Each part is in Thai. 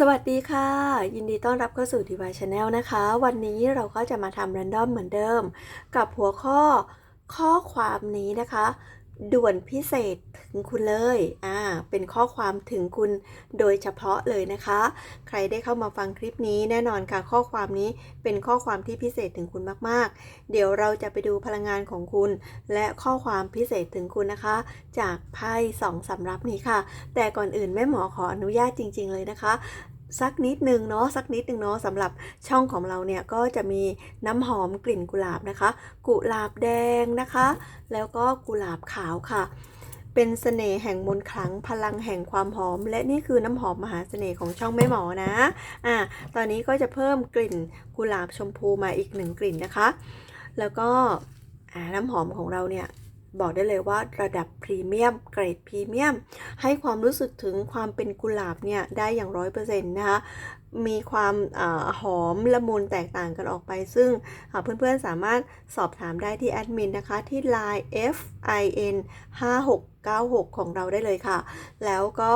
สวัสดีค่ะ ยินดีต้อนรับเข้าสู่ดีวายชาแนลนะคะ วันนี้เราก็จะมาทำแรนดอมเหมือนเดิม กับหัวข้อข้อความนี้นะคะ ด่วนพิเศษถึงคุณเลย อ่า เป็นข้อความถึงคุณโดยเฉพาะเลยนะคะ ใครได้เข้ามาฟังคลิปนี้แน่นอนค่ะ ข้อความนี้เป็นข้อความที่พิเศษถึงคุณมากๆ เดี๋ยวเราจะไปดูพลังงานของคุณ และข้อความพิเศษถึงคุณนะคะ จากไพ่สองสำรับนี้ค่ะ แต่ก่อนอื่นแม่หมอขออนุญาตจริง ๆ เลยนะคะ สักนิดนึงเนาะสักนิดนึงเนาะสำหรับช่องของเราเนี่ยก็จะมีน้ำหอมกลิ่นกุหลาบนะคะ กุหลาบแดงนะคะ แล้วก็กุหลาบขาวค่ะ เป็นเสน่ห์แห่งมนต์ขลังพลังแห่งความหอม และนี่คือน้ำหอมมหาเสน่ห์ของช่องแม่หมอนะอะตอนนี้ก็จะเพิ่มกลิ่นกุหลาบชมพูมาอีกหนึ่งกลิ่นนะคะ แล้วก็อ่าน้ำหอมของเราเนี่ย บอกได้เลยว่าระดับพรีเมียมเกรดพรีเมียมให้ความรู้สึกถึงความเป็นกุหลาบเนี่ยได้อย่างร้อยเปอร์เซ็นต์นะคะมีความอหอมละมุนแตกต่างกันออกไป ซึ่งเพื่อนๆสามารถสอบถามได้ที่แอดมินนะคะ ที่ line fin 5696 ของเราได้เลยค่ะ แล้วก็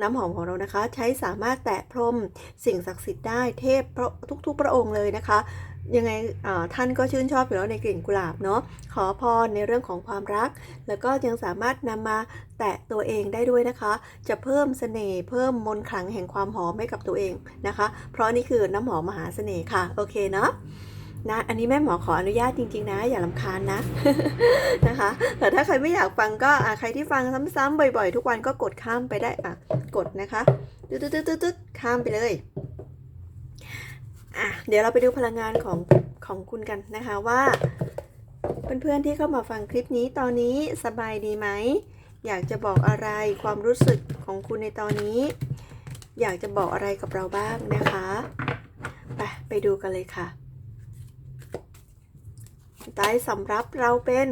น้ำหอมของเรานะคะ ใช้สามารถแตะพรมสิ่งศักดิ์สิทธิ์ได้เทพพระทุกๆพระองค์เลยนะคะ ยังไงท่านก็ชื่นชอบอยู่แล้วในกลิ่นกุหลาบเนาะขอพรในเรื่องของความรัก แล้วก็ยังสามารถนำมาแตะตัวเองได้ด้วยนะคะ จะเพิ่มเสน่ห์เพิ่มมนขลังแห่งความหอมให้กับตัวเองนะคะ เพราะนี่คือน้ำหอมมหาเสน่ห์ค่ะโอเคเนาะนะอันนี้แม่หมอขออนุญาตจริง ๆ นะ อย่าลำคาญนะนะคะ แต่ถ้าใครไม่อยากฟังก็ใครที่ฟังซ้ำๆบ่อย ๆ ทุกวันก็กดข้ามไปได้อะกดนะคะตึ๊ดตึ๊ดตึ๊ดตึ๊ดข้ามไปเลย อะเดี๋ยวเราไปดูพลังงานของของคุณกันนะคะว่า เพื่อนๆที่เข้ามาฟังคลิปนี้ตอนนี้สบายดีไหม อยากจะบอกอะไรความรู้สึกของคุณในตอนนี้ อยากจะบอกอะไรกับเราบ้างนะคะไปไปดูกันเลยค่ะใต้สำรับเราเป็น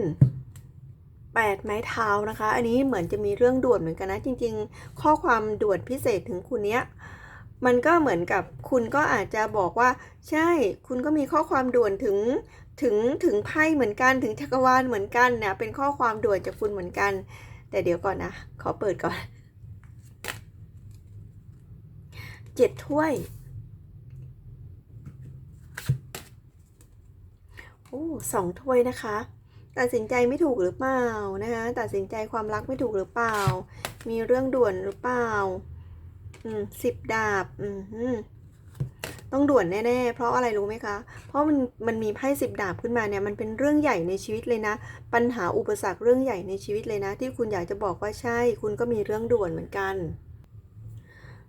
แปดไม้เท้านะคะ อันนี้เหมือนจะมีเรื่องด่วนเหมือนกันนะ จริง ๆ ข้อความด่วนพิเศษถึงคุณเนี้ย มันก็เหมือนกับคุณก็อาจจะบอกว่า ใช่ คุณก็มีข้อความด่วนถึงถึงถึงไพ่เหมือนกันถึงจักรวาลเหมือนกันนะเป็นข้อความด่วนจากคุณเหมือนกัน แต่เดี๋ยวก่อนนะ ขอเปิดก่อนเจ็ดถ้วยโอ้สองถ้วยนะคะ ตัดสินใจไม่ถูกหรือเปล่านะคะ ตัดสินใจความรักไม่ถูกหรือเปล่า มีเรื่องด่วนหรือเปล่า อืมสิบดาบ อืมต้องด่วนแน่ ๆ เพราะอะไรรู้ไหมคะ เพราะมันมันมีไพ่สิบดาบขึ้นมาเนี่ยมันเป็นเรื่องใหญ่ในชีวิตเลยนะ ปัญหาอุปสรรคเรื่องใหญ่ในชีวิตเลยนะ ที่คุณอยากจะบอกว่าใช่ คุณก็มีเรื่องด่วนเหมือนกัน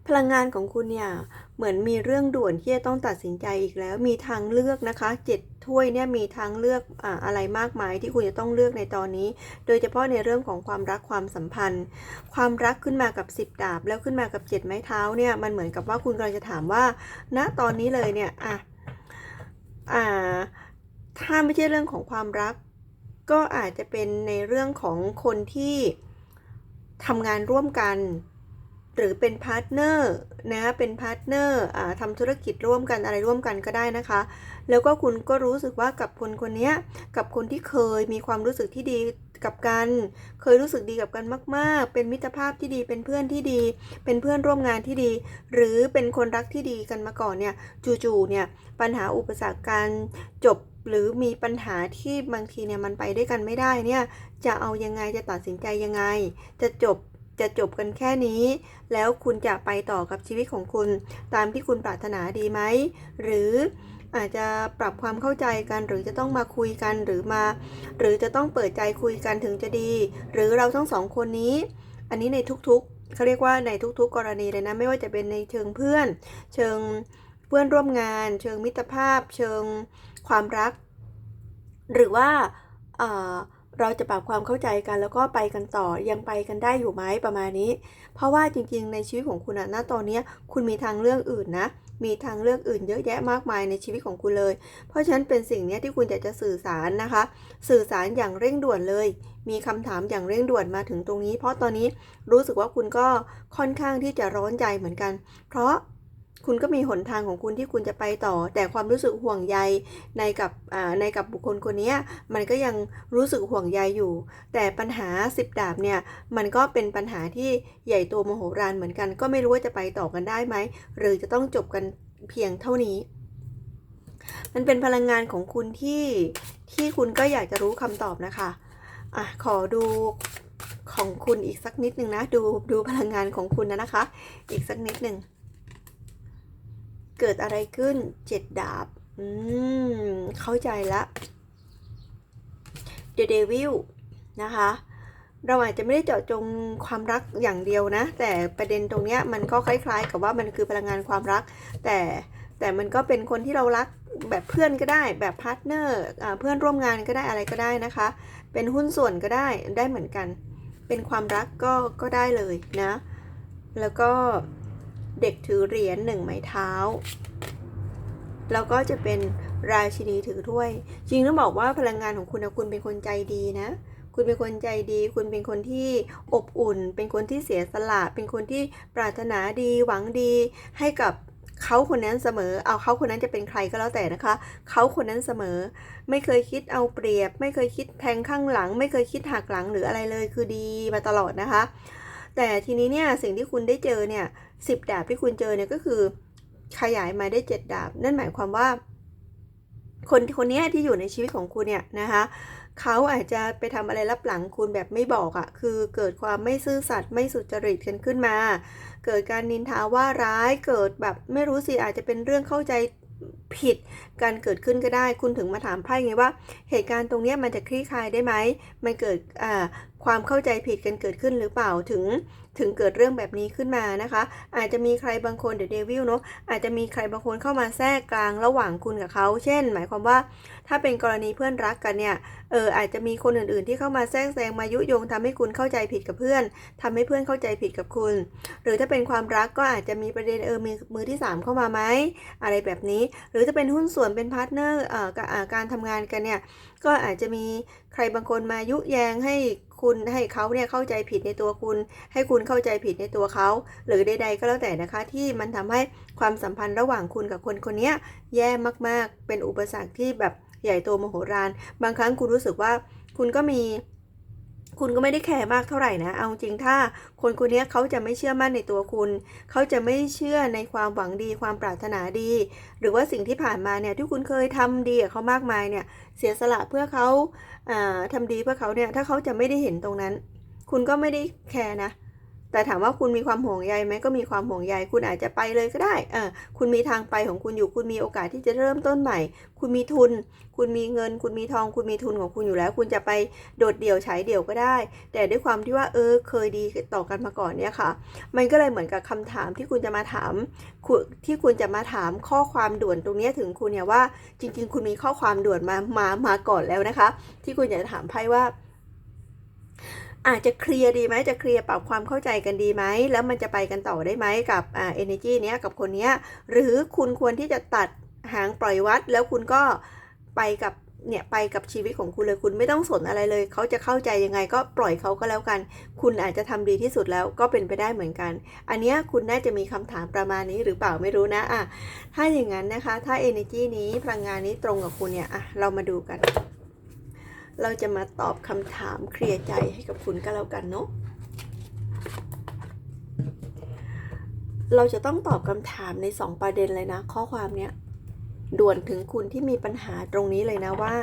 พลังงานของคุณเนี่ยเหมือนมีเรื่องด่วนที่จะต้องตัดสินใจอีกแล้ว มีทางเลือกนะคะเจ็ด ถ้วยเนี่ยมีทางเลือกออะไรมากมายที่คุณจะต้องเลือกในตอนนี้ โดยเฉพาะในเรื่องของความรักความสัมพันธ์ ความรักขึ้นมากับสิบดาบ แล้วขึ้นมากับเจ็ดไม้เท้าเนี่ยมันเหมือนกับว่าคุณกำลังจะถามว่าณตอนนี้เลยเนี่ยอะอ่าถ้าไม่ใช่เรื่องของความรัก ก็อาจจะเป็นในเรื่องของคนที่ทำงานร่วมกัน หรือเป็นพาร์ทเนอร์นะเป็นพาร์ทเนอร์ทำธุรกิจร่วมกันอะไรร่วมกันก็ได้นะคะ แล้วก็คุณก็รู้สึกว่ากับคนคนนี้กับคนที่เคยมีความรู้สึกที่ดีกับกัน เคยรู้สึกดีกับกันมาก ๆ เป็นมิตรภาพที่ดีเป็นเพื่อนที่ดี เป็นเพื่อนร่วมงานที่ดี หรือเป็นคนรักที่ดีกันมาก่อนเนี่ยจู่ๆเนี่ยปัญหาอุปสรรคการจบหรือมีปัญหาที่บางทีเนี่ยมันไปด้วยกันไม่ได้เนี่ยจะเอายังไงจะตัดสินใจยังไง จะจบ จะจบกันแค่นี้ แล้วคุณจะไปต่อกับชีวิตของคุณ ตามที่คุณปรารถนาดีไหม หรืออาจจะปรับความเข้าใจกันหรือจะต้องมาคุยกันหรือมา หรือจะต้องเปิดใจคุยกันถึงจะดี หรือเราทั้งสองคนนี้ อันนี้ในทุกๆเขาเรียกว่าในทุกๆ กรณีเลยนะไม่ว่าจะเป็นในเชิงเพื่อน เชิงเพื่อนร่วมงาน เชิงมิตรภาพ เชิงความรัก หรือว่าเอ่อ เราจะปรับความเข้าใจกันแล้วก็ไปกันต่อยังไปกันได้อยู่ไหมประมาณนี้ เพราะว่าจริงๆ ในชีวิตของคุณอะณตอนเนี้ยคุณมีทางเลือกอื่นนะ มีทางเลือกอื่นเยอะแยะมากมายในชีวิตของคุณเลย เพราะฉะนั้นเป็นสิ่งเนี้ยที่คุณอยากจะสื่อสารนะคะ สื่อสารอย่างเร่งด่วนเลย มีคำถามอย่างเร่งด่วนมาถึงตรงนี้ เพราะตอนนี้รู้สึกว่าคุณก็ค่อนข้างที่จะร้อนใจเหมือนกัน เพราะ คุณก็มีหนทางของคุณที่คุณจะไปต่อ แต่ความรู้สึกห่วงใยในกับในกับบุคคลคนนี้มันก็ยังรู้สึกห่วงใยอยู่ แต่ปัญหาสิบดาบเนี่ยมันก็เป็นปัญหาที่ใหญ่โตมโหฬารเหมือนกัน ก็ไม่รู้ว่าจะไปต่อกันได้ไหมหรือจะต้องจบกันเพียงเท่านี้ มันเป็นพลังงานของคุณที่ที่คุณก็อยากจะรู้คำตอบนะคะอะขอดูของคุณอีกสักนิดหนึ่งนะ ดูดูพลังงานของคุณนะนะคะ อีกสักนิดหนึ่ง เกิดอะไรขึ้นเจ็ดดาบ อืม เข้าใจละ The Devil นะคะ เราอาจจะไม่ได้เจาะจงความรักอย่างเดียวนะ แต่ประเด็นตรงเนี้ยมันก็คล้ายๆ กับว่ามันคือพลังงานความรัก แต่แต่มันก็เป็นคนที่เรารักแบบเพื่อนก็ได้ แบบพาร์ทเนอร์เพื่อนร่วมงานก็ได้อะไรก็ได้นะคะ เป็นหุ้นส่วนก็ได้ได้เหมือนกัน เป็นความรักก็ก็ได้เลยนะ แล้วก็ เด็กถือเหรียญหนึ่งไม้เท้า แล้วก็จะเป็นราชินีถือถ้วย จริงต้องบอกว่าพลังงานของคุณนะคุณเป็นคนใจดีนะ คุณเป็นคนใจดี คุณเป็นคนที่อบอุ่น เป็นคนที่เสียสละ เป็นคนที่ปรารถนาดี หวังดีให้กับเขาคนนั้นเสมอ เอาเขาคนนั้นจะเป็นใครก็แล้วแต่นะคะ เขาคนนั้นเสมอ ไม่เคยคิดเอาเปรียบ ไม่เคยคิดแทงข้างหลัง ไม่เคยคิดหักหลังหรืออะไรเลย คือดีมาตลอดนะคะ แต่ทีนี้เนี่ยสิ่งที่คุณได้เจอเนี่ย สิบดาบที่คุณเจอเนี่ยก็คือ ขยายมาได้เจ็ดดาบ นั่นหมายความว่า คนคนนี้ที่อยู่ในชีวิตของคุณเนี่ยนะคะเขาอาจจะไปทำอะไรรับหลังคุณแบบไม่บอกอะ่ะ คือเกิดความไม่ซื่อสัตย์ไม่สุจริตกันขึ้นมา เกิดการนินทาว่าร้ายเกิดแบบไม่รู้สิอาจจะเป็นเรื่องเข้าใจผิดการเกิดขึ้นก็ได้ คุณถึงมาถามไพ่ไงว่า เหตุการณ์ตรงนี้มันจะคลี่คลายได้ไหมมันเกิดอ่า ความเข้าใจผิดกันเกิดขึ้นหรือเปล่าถึงถึงเกิดเรื่องแบบนี้ขึ้นมานะคะ อาจจะมีใครบางคนเดอะเดวิลเนาะอาจจะมีใครบางคนเข้ามาแทรกกลางระหว่างคุณกับเขา เช่น หมายความว่าถ้าเป็นกรณีเพื่อนรักกันเนี่ยเอออาจจะมีคนอื่นๆ ที่เข้ามาแทรกแซงมายุยงทำให้คุณเข้าใจผิดกับเพื่อนทำให้เพื่อนเข้าใจผิดกับคุณ หรือถ้าเป็นความรักก็อาจจะมีประเด็นเออมีมือที่ 3 เข้ามาไหมอะไรแบบนี้ หรือจะเป็นหุ้นส่วนเป็นพาร์ทเนอร์เอ่อการทำงานกันเนี่ยก็อาจจะมีใครบางคนมายุแยงให้ คุณให้เขาเนี่ยเข้าใจผิดในตัวคุณ ให้คุณเข้าใจผิดในตัวเขา หรือใดๆก็แล้วแต่นะคะ ที่มันทำให้ความสัมพันธ์ระหว่างคุณกับคนคนนี้แย่มากๆ เป็นอุปสรรคที่แบบใหญ่โตมโหฬารบางครั้งคุณรู้สึกว่าคุณก็มี คุณก็ไม่ได้แคร์มากเท่าไหร่นะ เอาจริงถ้าคนคนนี้เขาจะไม่เชื่อมั่นในตัวคุณ เขาจะไม่เชื่อในความหวังดีความปรารถนาดี หรือว่าสิ่งที่ผ่านมาเนี่ยที่คุณเคยทำดีกับเขามากมายเนี่ยเสียสละเพื่อเขาทำดีเพื่อเขาเนี่ยถ้าเขาจะไม่ได้เห็นตรงนั้น คุณก็ไม่ได้แคร์นะ แต่ถามว่าคุณมีความห่วงใยไหมก็มีความห่วงใย คุณอาจจะไปเลยก็ได้เออคุณมีทางไปของคุณอยู่ คุณมีโอกาสที่จะเริ่มต้นใหม่ คุณมีทุน คุณมีเงิน คุณมีทอง คุณมีทุนของคุณอยู่แล้ว คุณจะไปโดดเดี่ยวฉายเดี่ยวก็ได้ แต่ด้วยความที่ว่าเออเคยดีต่อกันมาก่อนเนี่ยค่ะ มันก็เลยเหมือนกับคำถามที่คุณจะมาถามที่คุณจะมาถามข้อความด่วนตรงนี้ถึงคุณเนี่ยว่าจริง ๆ คุณมีข้อความด่วนมามามาก่อนแล้วนะคะ ที่คุณอยากจะถามไพ่ว่า อาจจะเคลียร์ดีไหมจะเคลียร์ปรับความเข้าใจกันดีไหมแล้วมันจะไปกันต่อได้ไหมกับอ่าเอเนจีเนี้ยกับคนเนี้ยหรือคุณควรที่จะตัดหางปล่อยวัด แล้วคุณก็ไปกับเนี่ยไปกับชีวิตของคุณเลยคุณไม่ต้องสนอะไรเลย เขาจะเข้าใจยังไงก็ปล่อยเขาก็แล้วกัน คุณอาจจะทำดีที่สุดแล้วก็เป็นไปได้เหมือนกัน อันนี้คุณน่าจะมีคำถามประมาณนี้หรือเปล่าไม่รู้นะอะถ้าอย่างนั้นนะคะ ถ้า energy นี้พลังงานนี้ตรงกับคุณเนี่ยอะเรามาดูกัน เราจะมาตอบคำถามเคลียร์ใจให้กับคุณก็แล้วกันเนาะเราจะต้องตอบคำถามในสองประเด็นเลยนะ ข้อความเนี้ยด่วนถึงคุณที่มีปัญหาตรงนี้เลยนะว่า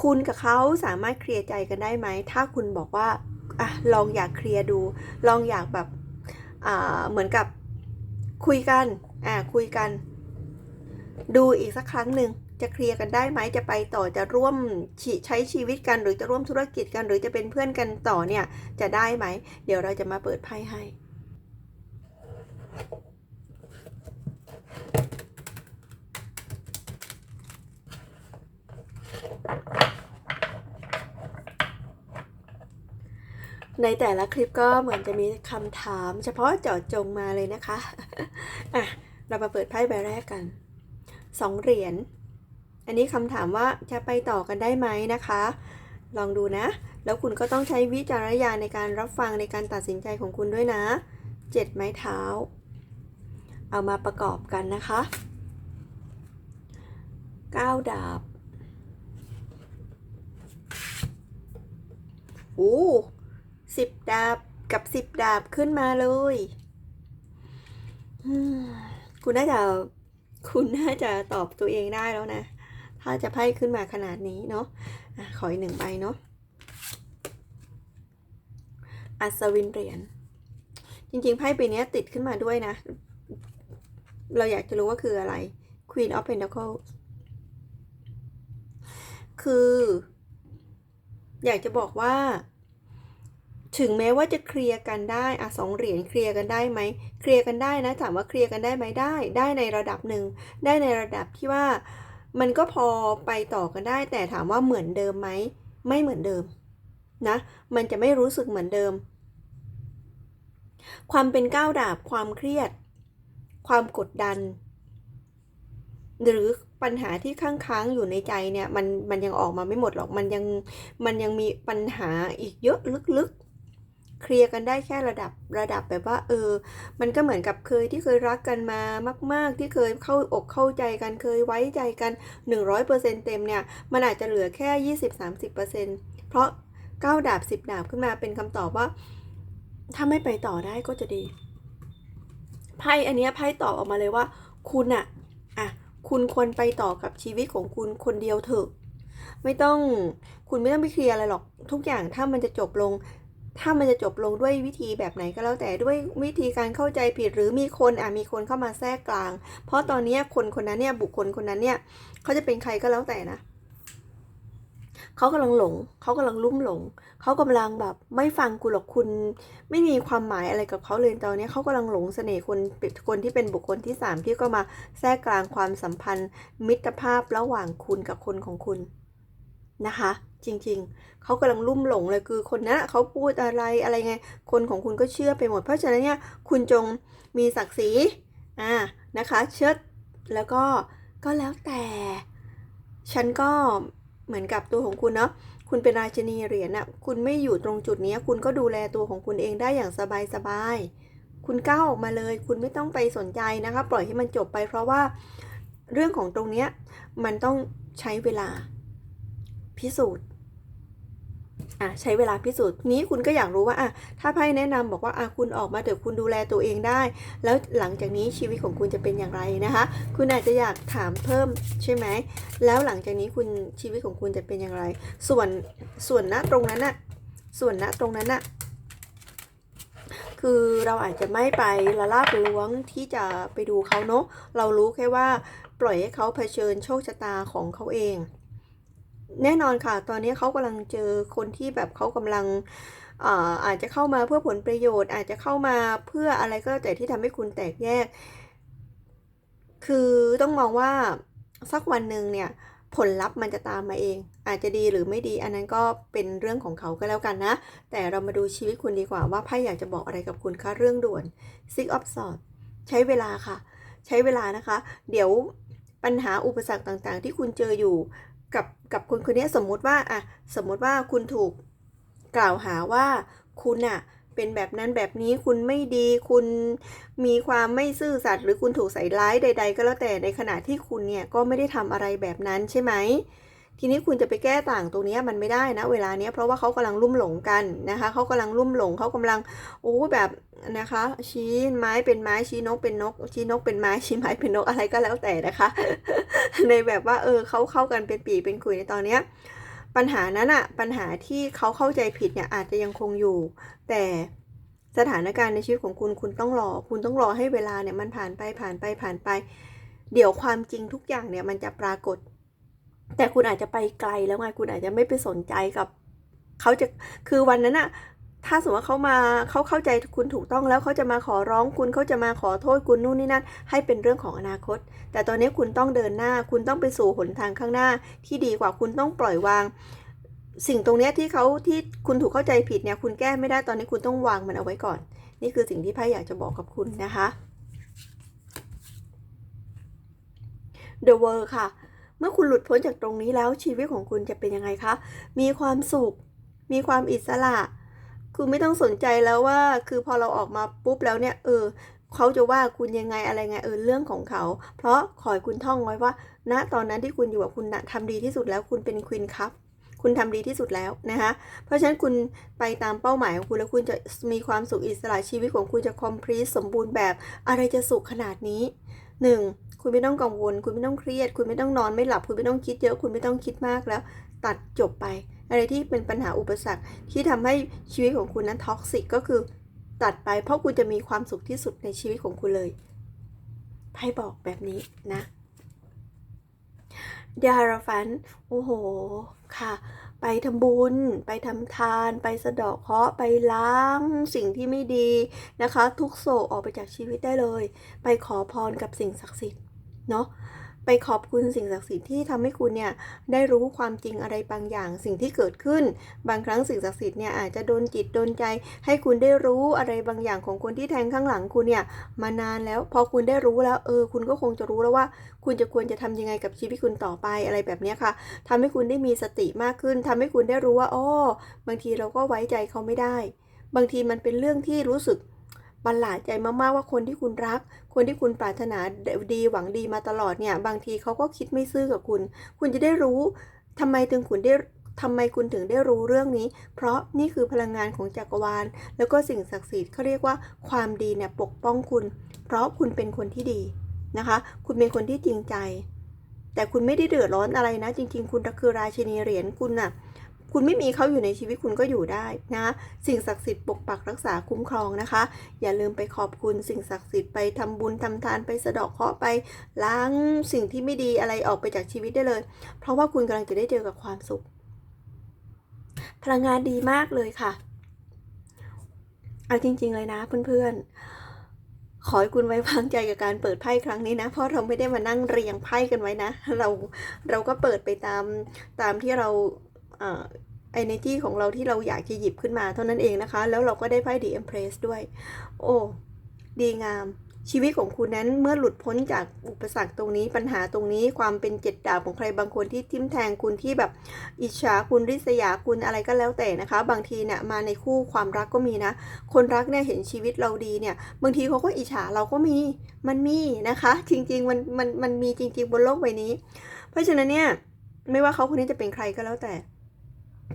คุณกับเขาสามารถเคลียร์ใจกันได้ไหม ถ้าคุณบอกว่าอะลองอยากเคลียร์ดู ลองอยากแบบอ่าเหมือนกับคุยกันอ่าคุยกัน ดูอีกสักครั้งหนึ่ง จะเคลียร์กันได้ไหมจะไปต่อจะร่วมใช้ชีวิตกันหรือจะร่วมธุรกิจกัน หรือจะเป็นเพื่อนกันต่อเนี่ยจะได้ไหม เดี๋ยวเราจะมาเปิดไพ่ให้ในแต่ละคลิปก็เหมือนจะมีคำถามเฉพาะเจาะจงมาเลยนะคะ อะ เรามาเปิดไพ่ใบแรกกัน สองเหรียญ อันนี้คำถามว่าจะไปต่อกันได้ไหมนะคะ ลองดูนะ แล้วคุณก็ต้องใช้วิจารณญาณในการรับฟังในการตัดสินใจของคุณด้วยนะเจ็ดไม้เท้า เอามาประกอบกันนะคะเก้าดาบโอ้สิบดาบกับสิบดาบขึ้นมาเลยคุณน่าจะ คุณน่าจะตอบตัวเองได้แล้วนะ ถ้าจะไพ่ขึ้นมาขนาดนี้เนาะอะขออีกหนึ่งใบเนาะอัศวินเหรียญจริงๆไพ่ใบนี้ติดขึ้นมาด้วยนะ เราอยากจะรู้ว่าคืออะไร Queen of Pentacles คือ อยากจะบอกว่า ถึงแม้ว่าจะเคลียร์กันได้อะสองเหรียญเคลียร์กันได้ไหมเคลียร์กันได้นะถามว่าเคลียร์กันได้ไหมได้ ได้ในระดับหนึ่งได้ในระดับที่ว่า มันก็พอไปต่อกันได้ แต่ถามว่าเหมือนเดิมไหม ไม่เหมือนเดิมนะ มันจะไม่รู้สึกเหมือนเดิม ความเป็นก้าวดาบ ความเครียด ความกดดัน หรือปัญหาที่ค้างๆอยู่ในใจเนี่ย มันมันยังออกมาไม่หมดหรอก มันยังมันยังมีปัญหาอีกเยอะลึกๆ เคลียร์กันได้แค่ระดับระดับแบบว่า เออ มันก็เหมือนกับเคยที่เคยรักกันมามาก ๆ ที่เคยเข้าอกเข้าใจกันเคยไว้ใจกัน 100%เต็มเนี่ย มันอาจจะเหลือแค่ 20-30%เพราะก้าดาบ10 ดาบขึ้นมาเป็นคำตอบว่า ถ้าไม่ไปต่อได้ก็จะดี ไพ่อันนี้ไพ่ตอบออกมาเลยว่า คุณอะอะคุณควรไปต่อกับชีวิตของคุณคนเดียวเถอะ ไม่ต้องคุณไม่ต้องไปเคลียร์อะไรหรอก ทุกอย่างถ้ามันจะจบลง ถ้ามันจะจบลงด้วยวิธีแบบไหนก็แล้วแต่ด้วยวิธีการเข้าใจผิดหรือมีคนอะมีคนเข้ามาแทรกกลาง เพราะตอนนี้คนคนนั้นเนี่ยบุคคลคนนั้นเนี่ยเขาจะเป็นใครก็แล้วแต่นะเขากำลังหลง เขากำลังลุ่มหลง เขากำลังแบบไม่ฟังคุณหรอกคุณ ไม่มีความหมายอะไรกับเขาเลยตอนนี้เขากำลังหลงเสน่ห์คนคนที่เป็นบุคคลที่สามที่ก็มาแทรกกลางความสัมพันธ์ มิตรภาพระหว่างคุณกับคนของคุณ นะคะ จริงๆ เขากำลังลุ่มหลงเลยคือคนนั้นเขาพูดอะไรอะไรไง คนของคุณก็เชื่อไปหมด เพราะฉะนั้นเนี่ยคุณจงมีศักดิ์ศรีอ่านะคะเชิดแล้วก็ก็แล้วแต่ ฉันก็เหมือนกับตัวของคุณเนาะคุณเป็นราชินีเหรียญน่ะคุณไม่อยู่ตรงจุดนี้คุณก็ดูแลตัวของคุณเองได้อย่างสบายๆคุณก้าวออกมาเลย คุณไม่ต้องไปสนใจนะคะ ปล่อยให้มันจบไป เพราะว่าเรื่องของตรงนี้มันต้องใช้เวลา พิสูจน์อะใช้เวลาพิสูจน์นี้คุณก็อยากรู้ว่าอะถ้าไพ่แนะนำบอกว่าอะคุณออกมาเถอะคุณดูแลตัวเองได้ แล้วหลังจากนี้ชีวิตของคุณจะเป็นอย่างไรนะคะ คุณอาจจะอยากถามเพิ่มใช่ไหมแล้วหลังจากนี้คุณชีวิตของคุณจะเป็นอย่างไร ส่วนส่วนณตรงนั้นน่ะส่วนณตรงนั้นน่ะคือเราอาจจะไม่ไปละลาบล้วงที่จะไปดูเขาเนาะเรารู้แค่ว่าปล่อยให้เขาเผชิญโชคชะตาของเขาเอง แน่นอนค่ะ ตอนนี้เขากำลังเจอคนที่แบบเขากำลังอาอาจจะเข้ามาเพื่อผลประโยชน์ อาจจะเข้ามาเพื่ออะไรก็แล้วแต่ที่ทำให้คุณแตกแยก คือต้องมองว่าสักวันหนึ่งเนี่ยผลลัพธ์มันจะตามมาเอง อาจจะดีหรือไม่ดีอันนั้นก็เป็นเรื่องของเขาก็แล้วกันนะ แต่เรามาดูชีวิตคุณดีกว่าว่าไพ่อยากจะบอกอะไรกับคุณคะเรื่องด่วน Six of Swords ใช้เวลาค่ะ ใช้เวลานะคะ เดี๋ยวปัญหาอุปสรรคต่างๆ ที่คุณเจออยู่ กับกับคุณคนนี้สมมุติว่าอะสมมุติว่าคุณถูกกล่าวหาว่าคุณอะเป็นแบบนั้นแบบนี้คุณไม่ดี คุณมีความไม่ซื่อสัตย์หรือคุณถูกใส่ร้ายใด ๆ ก็แล้วแต่ในขณะที่คุณเนี่ยก็ไม่ได้ทำอะไรแบบนั้นใช่ไหม ทีนี้คุณจะไปแก้ต่างตรงนี้มันไม่ได้นะ เวลาเนี้ยเพราะว่าเขากำลังลุ่มหลงกันนะคะเขากำลังลุ่มหลงเขากำลังโอ้แบบนะคะ ชี้ไม้เป็นไม้ชี้นกเป็นนก ชี้นกเป็นไม้ชี้ไม้เป็นนกอะไรก็แล้วแต่นะคะ ในแบบว่าเออเขาเข้ากันเป็นปีเป็นคุยในตอนเนี้ยปัญหานั้นอะปัญหาที่เขาเข้าใจผิดเนี่ยอาจจะยังคงอยู่ แต่สถานการณ์ในชีวิตของคุณคุณต้องรอ คุณต้องรอให้เวลาเนี่ยมันผ่านไปผ่านไปผ่านไป เดี๋ยวความจริงทุกอย่างเนี่ยมันจะปรากฏ แต่คุณอาจจะไปไกลแล้วไงคุณอาจจะไม่ไปสนใจกับเขาจะคือวันนั้นอะถ้าสมมติว่าเขามาเขาเข้าใจคุณถูกต้องแล้วเขาจะมาขอร้องคุณเขาจะมาขอโทษคุณนู่นนี่นั่นให้เป็นเรื่องของอนาคต แต่ตอนนี้คุณต้องเดินหน้า คุณต้องไปสู่หนทางข้างหน้า ที่ดีกว่าคุณต้องปล่อยวาง สิ่งตรงนี้ที่เขาที่คุณถูกเข้าใจผิดเนี่ยคุณแก้ไม่ได้ตอนนี้คุณต้องวางมันเอาไว้ก่อน นี่คือสิ่งที่ไพ่อยากจะบอกกับคุณนะคะ The World ค่ะ เมื่อคุณหลุดพ้นจากตรงนี้แล้วชีวิตของคุณจะเป็นยังไงคะ มีความสุข มีความอิสระ คือไม่ต้องสนใจแล้วว่า คือพอเราออกมาปุ๊บแล้วเนี่ย เออ เขาจะว่าคุณยังไงอะไรไง เออ เรื่องของเขา เพราะขอให้คุณท่องไว้ว่า ณ ตอนนั้นที่คุณอยู่กับคุณนะทำดีที่สุดแล้ว คุณเป็นควีนคัพคุณทำดีที่สุดแล้วนะคะ เพราะฉะนั้นคุณไปตามเป้าหมายของคุณแล้วคุณจะมีความสุขอิสระชีวิตของคุณจะคอมพลีทสมบูรณ์แบบ อะไรจะสุขขนาดนี้หนึ่ง คุณไม่ต้องกังวล คุณไม่ต้องเครียด คุณไม่ต้องนอนไม่หลับ คุณไม่ต้องคิดเยอะ คุณไม่ต้องคิดมากแล้ว ตัดจบไป อะไรที่เป็นปัญหาอุปสรรคที่ทำให้ชีวิตของคุณนั้นท็อกซิกก็คือ ตัดไป เพราะคุณจะมีความสุขที่สุดในชีวิตของคุณเลยไพ่บอกแบบนี้นะดาราฟัน โอ้โห ค่ะ ไปทำบุญ ไปทำทาน ไปสะเดาะเคราะห์ ไปล้างสิ่งที่ไม่ดีนะคะ ทุกโศกออกไปจากชีวิตได้เลย ไปขอพรกับสิ่งศักดิ์สิทธิ์ เนาะไปขอบคุณสิ่งศักดิ์สิทธิ์ที่ทำให้คุณเนี่ยได้รู้ความจริงอะไรบางอย่างสิ่งที่เกิดขึ้น บางครั้งสิ่งศักดิ์สิทธิ์เนี่ยอาจจะโดนจิตโดนใจ ให้คุณได้รู้อะไรบางอย่างของคนที่แทงข้างหลังคุณเนี่ยมานานแล้วพอคุณได้รู้แล้วเออคุณก็คงจะรู้แล้วว่า คุณจะควรจะทำยังไงกับชีวิตคุณต่อไปอะไรแบบนี้ค่ะทำให้คุณได้มีสติมากขึ้นทำให้คุณได้รู้ว่าอ้อบางทีเราก็ไว้ใจเขาไม่ได้ บางทีมันเป็นเรื่องที่รู้สึก ประหลาดใจมากๆว่าคนที่คุณรัก คนที่คุณปรารถนาดีหวังดีมาตลอดเนี่ย บางทีเขาก็คิดไม่ซื่อกับคุณ คุณจะได้รู้ทำไมถึงคุณได้ทำไมคุณถึงได้รู้เรื่องนี้ เพราะนี่คือพลังงานของจักรวาล แล้วก็สิ่งศักดิ์สิทธิ์เขาเรียกว่าความดีเนี่ยปกป้องคุณ เพราะคุณเป็นคนที่ดีนะคะ คุณเป็นคนที่จริงใจ แต่คุณไม่ได้เดือดร้อนอะไรนะ จริง ๆ คุณคือราชินีเหรียญคุณน่ะ คุณไม่มีเขาอยู่ในชีวิตคุณก็อยู่ได้นะ สิ่งศักดิ์สิทธิ์ปกปักรักษาคุ้มครองนะคะ อย่าลืมไปขอบคุณสิ่งศักดิ์สิทธิ์ไปทำบุญทำทานไปสะเดาะเคราะห์ไปล้างสิ่งที่ไม่ดีอะไรออกไปจากชีวิตได้เลย เพราะว่าคุณกำลังจะได้เจอกับความสุข พลังงานดีมากเลยค่ะ เอาจริง ๆ เลยนะเพื่อนๆ ขอให้คุณไว้วางใจกับการเปิดไพ่ครั้งนี้นะ เพราะเราไม่ได้มานั่งเรียงไพ่กันไว้นะ เราเราก็เปิดไปตามตามที่เรา energy ของเราที่เราอยากจะหยิบขึ้นมาเท่านั้นเองนะคะ แล้วเราก็ได้ไพ่ The Empress ด้วย โอ้ ดีงาม ชีวิตของคุณนั้นเมื่อหลุดพ้นจากอุปสรรคตรงนี้ปัญหาตรงนี้ความเป็นเจ็ดดาบของใครบางคนที่ทิ่มแทงคุณที่แบบอิจฉาคุณริษยาคุณอะไรก็แล้วแต่นะคะ บางทีเนี่ยมาในคู่ความรักก็มีนะ คนรักเนี่ยเห็นชีวิตเราดีเนี่ย บางทีเขาก็อิจฉาเราก็มีมันมีนะคะ จริงๆมันมันมันมีจริง ๆ บนโลกใบนี้ เพราะฉะนั้นเนี่ยไม่ว่าเขาคนนี้จะเป็นใครก็แล้วแต่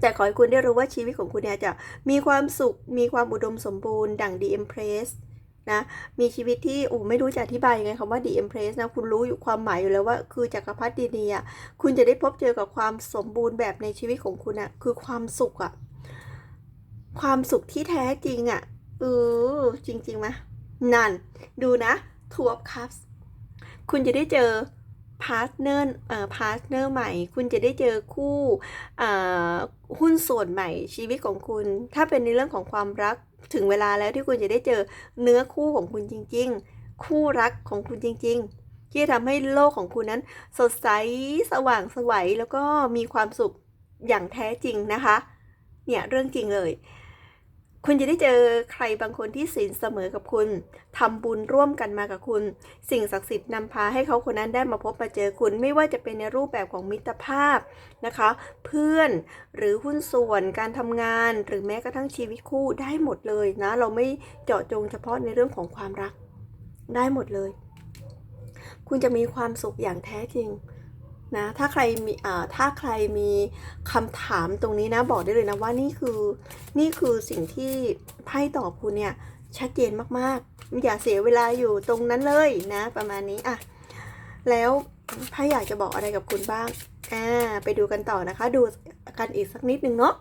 แต่ขอให้คุณได้รู้ว่าชีวิตของคุณเนี่ยจะมีความสุข มีความอุดมสมบูรณ์ดั่ง The Empress นะ มีชีวิตที่โอ้ไม่รู้จะอธิบายยังไงคำว่า The Empress นะ คุณรู้อยู่ความหมายอยู่แล้วว่า คือจักรพรรดินีอะคุณจะได้พบเจอกับความสมบูรณ์แบบในชีวิตของคุณอะ คือความสุขอะ ความสุขที่แท้จริงอะเออจริงๆไหมนั่น ดูนะ Two of Cups คุณจะได้เจอ พาร์ทเนอร์เอ่อพาร์ทเนอร์ใหม่ คุณจะได้เจอคู่อ่าหุ้นส่วนใหม่ชีวิตของคุณ ถ้าเป็นในเรื่องของความรักถึงเวลาแล้วที่คุณจะได้เจอเนื้อคู่ของคุณจริง ๆ คู่รักของคุณจริง ๆ ที่จะทำให้โลกของคุณนั้น สดใสสว่างไสวัยแล้วก็มีความสุขอย่างแท้จริงนะคะ เนี่ยเรื่องจริงเลย คุณจะได้เจอใครบางคนที่ศีลเสมอกับคุณทำบุญร่วมกันมากับคุณ สิ่งศักดิ์สิทธิ์นำพาให้เขาคนนั้นได้มาพบมาเจอคุณ ไม่ว่าจะเป็นในรูปแบบของมิตรภาพนะคะ เพื่อนหรือหุ้นส่วนการทำงาน หรือแม้กระทั่งชีวิตคู่ได้หมดเลยนะ เราไม่เจาะจงเฉพาะในเรื่องของความรักได้หมดเลย คุณจะมีความสุขอย่างแท้จริง นะถ้าใครมีถ้าใครมีคำถามตรงนี้นะบอกได้เลยนะว่านี่คือนี่คือสิ่งที่ไพ่ตอบคุณเนี่ยชัดเจนมากๆ อย่าเสียเวลาอยู่ตรงนั้นเลยนะ ประมาณนี้อะแล้วไพ่อยากจะบอกอะไรกับคุณบ้างอ่าไปดูกันต่อนะคะ ดูกันอีกสักนิดนึงเนาะ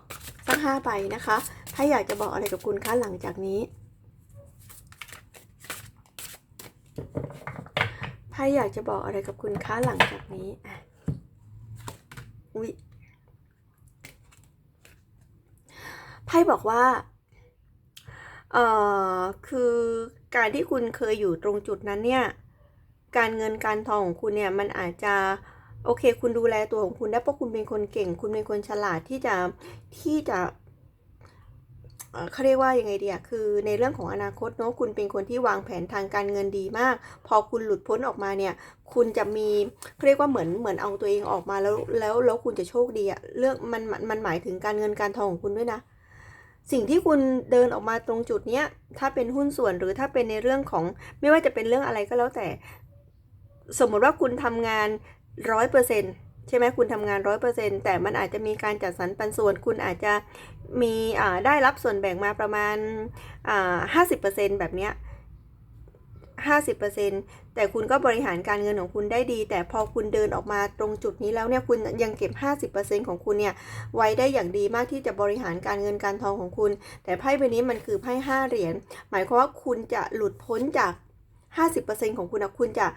สักห้าใบนะคะไพ่อยากจะบอกอะไรกับคุณคะหลังจากนี้ไพ่อยากจะบอกอะไรกับคุณคะหลังจากนี้อะ อุ๊ยไพ่บอกว่า เอ่อ คือการที่คุณเคยอยู่ตรงจุดนั้นเนี่ย การเงินการทองของคุณเนี่ยมันอาจจะโอเค คุณดูแลตัวของคุณได้เพราะคุณเป็นคนเก่ง คุณเป็นคนฉลาดที่จะที่จะ เขาเรียกว่ายังไงดีอะคือในเรื่องของอนาคตเนาะคุณเป็นคนที่วางแผนทางการเงินดีมาก พอคุณหลุดพ้นออกมาเนี่ยคุณจะมีเขาเรียกว่าเหมือนเหมือนเอาตัวเองออกมาแล้วแล้วแล้วคุณจะโชคดีอะเรื่องมันมันหมายถึงการเงินการทองของคุณด้วยนะ สิ่งที่คุณเดินออกมาตรงจุดเนี้ยถ้าเป็นหุ้นส่วนหรือถ้าเป็นในเรื่องของไม่ว่าจะเป็นเรื่องอะไรก็แล้วแต่ สมมติว่าคุณทำงานร้อยเปอร์เซ็นต ใช่ไหมคุณทำงานร้อยเปอร์เซ็นต์แต่มันอาจจะมีการจัดสรรปันส่วน คุณอาจจะมีได้รับส่วนแบ่งมาประมาณห้าสิบเปอร์เซ็นต์แบบเนี้ยห้าสิบเปอร์เซ็นต์แต่คุณก็บริหารการเงินของคุณได้ดี แต่พอคุณเดินออกมาตรงจุดนี้แล้วเนี่ยคุณยังเก็บห้าสิบเปอร์เ50%ของคุณเนี่ยไว้ได้อย่างดีมากที่จะบริหารการเงินการทองของคุณ แต่ไพ่ใบนี้มันคือไพ่ห้าเหรียญหมายความว่าคุณจะหลุดพ้นจากห้าสิบเปอร์เ50%ของคุณนะคุณจะ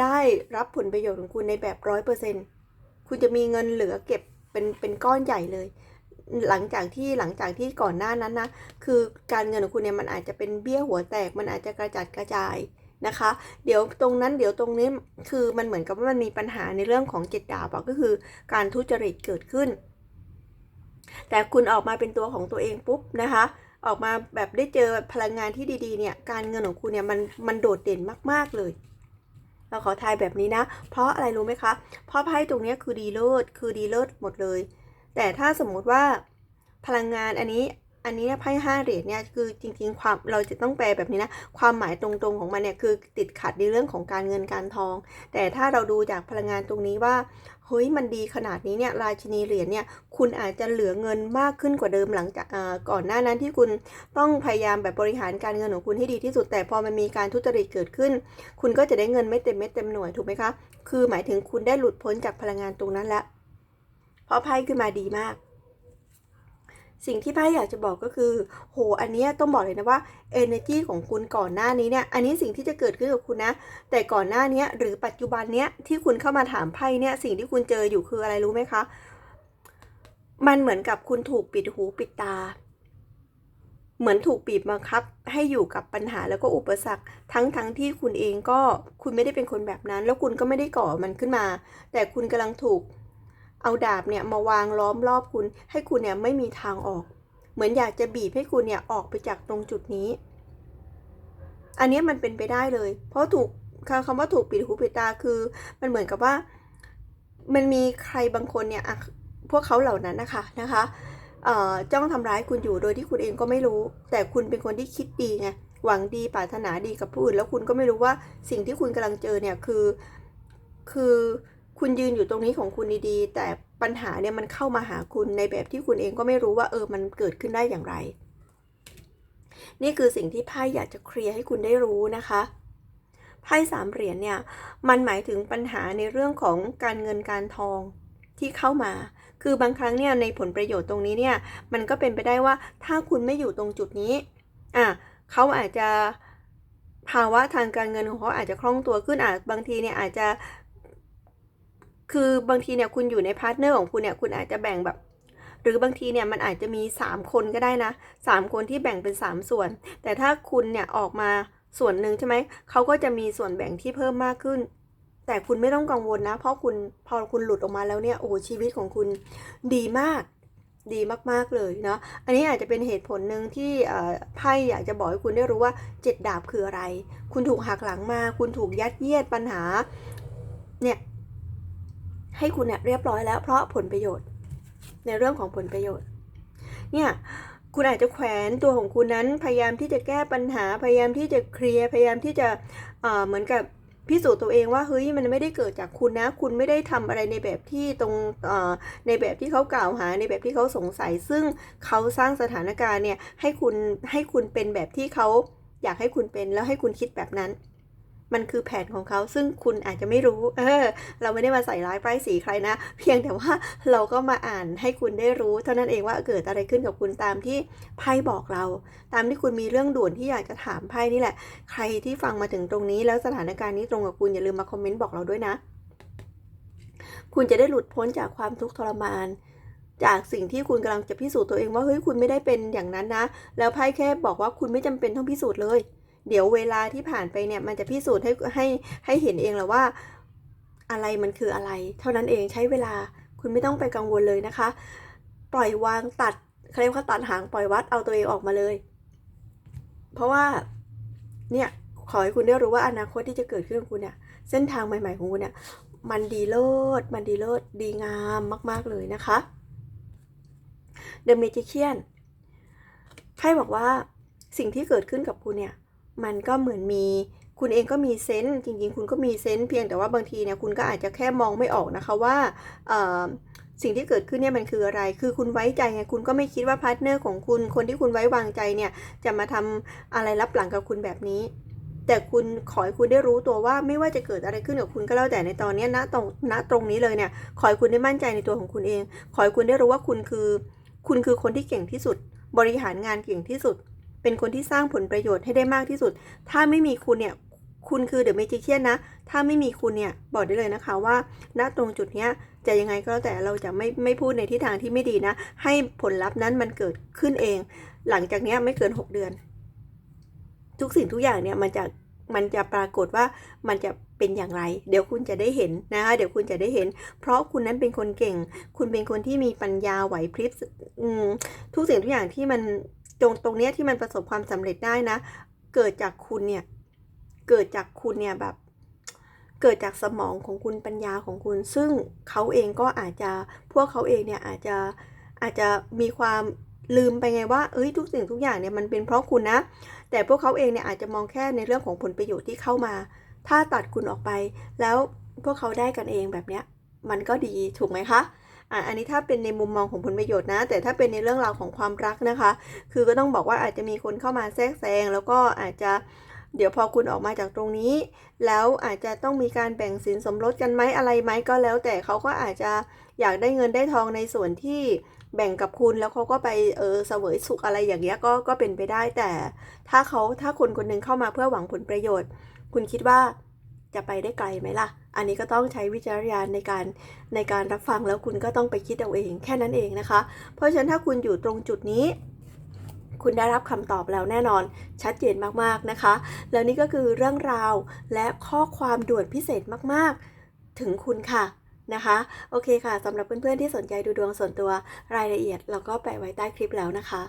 ได้รับผลประโยชน์ของคุณในแบบร้อยเปอร์เซ็นต์ คุณจะมีเงินเหลือเก็บเป็นเป็นก้อนใหญ่เลย หลังจากที่หลังจากที่ก่อนหน้านั้นนะคือการเงินของคุณเนี่ยมันอาจจะเป็นเบี้ยหัวแตก มันอาจจะกระจัดกระจายนะคะ เดี๋ยวตรงนั้นเดี๋ยวตรงนี้คือมันเหมือนกับว่ามันมีปัญหาในเรื่องของเจ็ดดาบก็คือการทุจริตเกิดขึ้น แต่คุณออกมาเป็นตัวของตัวเองปุ๊บนะคะออกมาแบบได้เจอพลังงานที่ดีๆเนี่ยการเงินของคุณเนี่ยมันมันโดดเด่นมากๆเลย เราขอทายแบบนี้นะ เพราะอะไรรู้ไหมคะ เพราะไพ่ตรงนี้คือดีเลิศคือดีเลิศหมดเลย แต่ถ้าสมมุติว่าพลังงานอันนี้ อันนี้ไพ่ห้าเหรียญเนี่ยคือจริงๆความเราจะต้องแปลแบบนี้นะ ความหมายตรงๆของมันเนี่ยคือติดขัดในเรื่องของการเงินการทอง แต่ถ้าเราดูจากพลังงานตรงนี้ว่าเฮ้ยมันดีขนาดนี้เนี่ยราชินีเหรียญเนี่ยคุณอาจจะเหลือเงินมากขึ้นกว่าเดิมหลังจากก่อนหน้านั้นที่คุณต้องพยายามแบบบริหารการเงินของคุณให้ดีที่สุด แต่พอมันมีการทุจริตเกิดขึ้น คุณก็จะได้เงินไม่เต็มเม็ดเต็มหน่วยถูกไหมคะคือหมายถึงคุณได้หลุดพ้นจากพลังงานตรงนั้นแล้วเพราะไพ่ขึ้นมาดีมาก สิ่งที่ไพ่อยากจะบอกก็คือ โห อันนี้ต้องบอกเลยนะว่า energy ของคุณก่อนหน้านี้เนี่ย อันนี้สิ่งที่จะเกิดขึ้นกับคุณนะ แต่ก่อนหน้านี้หรือปัจจุบันเนี้ยที่คุณเข้ามาถามไพ่เนี่ย สิ่งที่คุณเจออยู่คืออะไรรู้ไหมคะ มันเหมือนกับคุณถูกปิดหูปิดตา เหมือนถูกบีบบังคับ ให้อยู่กับปัญหาแล้วก็อุปสรรค ทั้งทั้งที่คุณเองก็คุณไม่ได้เป็นคนแบบนั้น แล้วคุณก็ไม่ได้ก่อมันขึ้นมา แต่คุณกำลังถูก เอาดาบเนี่ยมาวางล้อมรอบคุณ ให้คุณเนี่ยไม่มีทางออก เหมือนอยากจะบีบให้คุณเนี่ยออกไปจากตรงจุดนี้ อันนี้มันเป็นไปได้เลย เพราะถูกคำว่าถูกปิดหูปิดตาคือ มันเหมือนกับว่า มันมีใครบางคนเนี่ยพวกเขาเหล่านั้นนะคะนะคะจ้องทำร้ายคุณอยู่โดยที่คุณเองก็ไม่รู้ แต่คุณเป็นคนที่คิดดีไงหวังดีปรารถนาดีกับผู้อื่นแล้วคุณก็ไม่รู้ว่าสิ่งที่คุณกำลังเจอเนี่ยคือคือ คุณยืนอยู่ตรงนี้ของคุณดีๆ แต่ปัญหาเนี่ยมันเข้ามาหาคุณในแบบที่คุณเองก็ไม่รู้ว่าเออมันเกิดขึ้นได้อย่างไร นี่คือสิ่งที่ไพ่อยากจะเคลียร์ให้คุณได้รู้นะคะไพ่สามเหรียญเนี่ยมันหมายถึงปัญหาในเรื่องของการเงินการทองที่เข้ามา คือบางครั้งเนี่ยในผลประโยชน์ตรงนี้เนี่ยมันก็เป็นไปได้ว่าถ้าคุณไม่อยู่ตรงจุดนี้อะเขาอาจจะภาวะทางการเงินของเขาอาจจะคล่องตัวขึ้นอาจบางทีเนี่ยอาจจะ คือบางทีเนี่ยคุณอยู่ในพาร์ทเนอร์ของคุณเนี่ยคุณอาจจะแบ่งแบบ หรือบางทีเนี่ยมันอาจจะมี 3 คนก็ได้นะสามคนที่แบ่งเป็น 3 ส่วน แต่ถ้าคุณเนี่ยออกมาส่วนหนึ่งใช่ไหมเขาก็จะมีส่วนแบ่งที่เพิ่มมากขึ้น แต่คุณไม่ต้องกังวลนะ เพราะคุณพอคุณหลุดออกมาแล้วเนี่ยโอ้ชีวิตของคุณดีมากดีมาก ๆ เลยเนาะ อันนี้อาจจะเป็นเหตุผลหนึ่งที่ไพ่อยากจะบอกให้คุณได้รู้ว่าเจ็ดดาบคืออะไร คุณถูกหักหลังมา คุณถูกยัดเยียดปัญหา เนี่ย ให้คุณเนี่ยเรียบร้อยแล้วเพราะผลประโยชน์ ในเรื่องของผลประโยชน์ เนี่ยคุณอาจจะแขวนตัวของคุณนั้นพยายามที่จะแก้ปัญหาพยายามที่จะเคลียร์พยายามที่จะเหมือนกับพิสูจน์ตัวเองว่าเฮ้ยมันไม่ได้เกิดจากคุณนะ คุณไม่ได้ทำอะไรในแบบที่ตรงในแบบที่เขากล่าวหาในแบบที่เขาสงสัย ซึ่งเขาสร้างสถานการณ์เนี่ยให้คุณให้คุณเป็นแบบที่เขาอยากให้คุณเป็นแล้วให้คุณคิดแบบนั้น มันคือแผนของเขาซึ่งคุณอาจจะไม่รู้ เออ เราไม่ได้มาใส่ร้ายป้ายสีใครนะ เพียงแต่ว่าเราก็มาอ่านให้คุณได้รู้ เท่านั้นเองว่าเกิดอะไรขึ้นกับคุณตามที่ไพ่บอกเรา ตามที่คุณมีเรื่องด่วนที่อยากจะถามไพ่นี่แหละ ใครที่ฟังมาถึงตรงนี้แล้วสถานการณ์นี้ตรงกับคุณอย่าลืมมาคอมเมนต์บอกเราด้วยนะ คุณจะได้หลุดพ้นจากความทุกข์ทรมานจากสิ่งที่คุณกำลังจะพิสูจน์ตัวเองว่าเฮ้ยคุณไม่ได้เป็นอย่างนั้นนะ แล้วไพ่แค่บอกว่าคุณไม่จำเป็นต้องพิสูจน์เลย เดี๋ยวเวลาที่ผ่านไปเนี่ยมันจะพิสูจน์ให้ให้ให้เห็นเองและว่า อะไรมันคืออะไร เท่านั้นเองใช้เวลาคุณไม่ต้องไปกังวลเลยนะคะ ปล่อยวางตัดเขาเรียกว่าตัดหางปล่อยวัดเอาตัวเองออกมาเลย เพราะว่าเนี่ยขอให้คุณได้รู้ว่าอนาคตที่จะเกิดขึ้นกับคุณเนี่ยเส้นทางใหม่ๆของคุณเนี่ยมันดีเลิศมันดีเลิศดีงามมาก ๆเลยนะคะ The Magician ไพ่บอกว่าสิ่งที่เกิดขึ้นกับคุณเนี่ย มันก็เหมือนมี คุณเองก็มีเซนส์จริงๆ คุณก็มีเซนส์เพียงแต่ว่าบางทีเนี่ยคุณก็อาจจะแค่มองไม่ออกนะคะว่าสิ่งที่เกิดขึ้นเนี่ยมันคืออะไร คือคุณไว้ใจไง คุณก็ไม่คิดว่าพาร์ทเนอร์ของคุณ คนที่คุณไว้วางใจเนี่ย จะมาทำอะไรรับหลังกับคุณแบบนี้ แต่คุณขอให้คุณได้รู้ตัวว่าไม่ว่าจะเกิดอะไรขึ้นกับคุณก็แล้วแต่ในตอนนี้ณตรงณตรงนี้เลยเนี่ย ขอให้คุณได้มั่นใจในตัวของคุณเอง ขอให้คุณได้รู้ว่าคุณคือ คุณคือคนที่เก่งที่สุด บริหารงานเก่งที่สุด เป็นคนที่สร้างผลประโยชน์ให้ได้มากที่สุด ถ้าไม่มีคุณเนี่ยคุณคือเดอะเมจิเชียนนะ ถ้าไม่มีคุณเนี่ย บอกได้เลยนะคะว่า ณ ตรงจุดเนี้ยจะยังไงก็แล้วแต่เราจะไม่ไม่พูดในทิศทางที่ไม่ดีนะ ให้ผลลัพธ์นั้นมันเกิดขึ้นเอง หลังจากเนี้ยไม่เกิน 6 เดือน ทุกสิ่งทุกอย่างเนี่ยมันจะมันจะปรากฏว่ามันจะเป็นอย่างไร เดี๋ยวคุณจะได้เห็นนะคะ เดี๋ยวคุณจะได้เห็น เพราะคุณนั้นเป็นคนเก่ง คุณเป็นคนที่มีปัญญาไหวพริบทุกสิ่งทุกอย่างที่มัน ตรงตรงเนี้ยที่มันประสบความสำเร็จได้นะ เกิดจากคุณเนี่ย เกิดจากคุณเนี่ยแบบ เกิดจากสมองของคุณปัญญาของคุณ ซึ่งเขาเองก็อาจจะพวกเขาเองเนี่ยอาจจะอาจจะมีความลืมไปไงว่าเอ้ยทุกสิ่งทุกอย่างเนี่ยมันเป็นเพราะคุณนะ แต่พวกเขาเองเนี่ยอาจจะมองแค่ในเรื่องของผลประโยชน์ที่เข้ามา ถ้าตัดคุณออกไป แล้วพวกเขาได้กันเองแบบเนี้ยมันก็ดีถูกไหมคะ อันนี้ถ้าเป็นในมุมมองของผลประโยชน์นะ แต่ถ้าเป็นในเรื่องราวของความรักนะคะ คือก็ต้องบอกว่าอาจจะมีคนเข้ามาแทรกแซง แล้วก็อาจจะเดี๋ยวพอคุณออกมาจากตรงนี้ แล้วอาจจะต้องมีการแบ่งสินสมรสกันไหมอะไรไหมก็แล้ว แต่เขาก็อาจจะอยากได้เงินได้ทองในส่วนที่แบ่งกับคุณแล้วเขาก็ไปเออเสวยสุขอะไรอย่างเงี้ยก็ก็เป็นไปได้แต่ถ้าเขาถ้าคนคนหนึ่งเข้ามาเพื่อหวังผลประโยชน์ คุณคิดว่าจะไปได้ไกลไหมล่ะ อันนี้ก็ต้องใช้วิจารณญาณในการในการรับฟังแล้วคุณก็ต้องไปคิดเอาเองแค่นั้นเองนะคะ เพราะฉะนั้นถ้าคุณอยู่ตรงจุดนี้คุณได้รับคำตอบแล้วแน่นอนชัดเจนมากๆนะคะ แล้วนี่ก็คือเรื่องราวและข้อความด่วนพิเศษมากๆ ถึงคุณค่ะนะคะ โอเคค่ะสำหรับเพื่อนๆที่สนใจดูดวงส่วนตัวรายละเอียด เราก็แปะไว้ใต้คลิปแล้วนะคะ